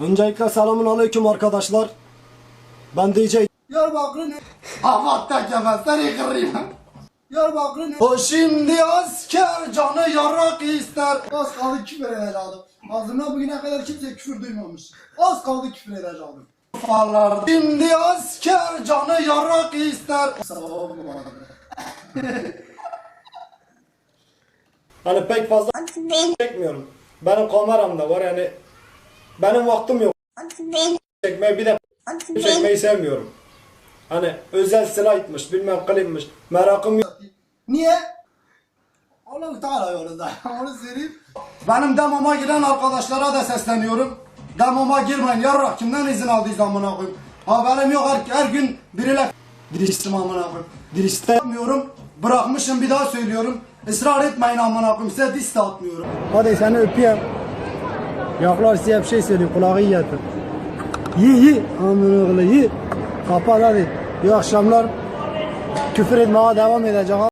Öncelikle selamun aleyküm arkadaşlar. Ben DJ. Diyarbakır'ın Avat da kemezleri kırayım. Diyarbakır'ın O şimdi asker canı yarak ister. az kaldı küfür edeceğim. Ağzımdan bugüne kadar kimse küfür duymamış. Az kaldı küfür edeceğim. Falar. Şimdi asker canı yarak ister. Hani pek fazla çekmiyorum. Benim kameram da var yani. Benim vaktim yok. Çekmeyi bir de çekmeyi sevmiyorum. Hani özel silahmış bilmem klipmiş. Merakım yok. Niye? Allah-u Teala yolunda. Onu söyleyeyim. Benim demoma giren arkadaşlara da sesleniyorum. Demoma girmeyin yarrak kimden izin aldıysa amına koyayım. Haberim yok her, her gün biriyle diriştim amına koyayım. Diriste Yapmıyorum. Bırakmışım bir daha söylüyorum. Israr etmeyin amına koyayım. Size diss de atmıyorum. Hadi seni öpeyim. Yaklaş size bir şey söyleyeyim. Kulağı iyi getir. Yi yi. Amin oğlu yi. Kapat hadi. İyi akşamlar. Küfür etmeye devam edeceğim.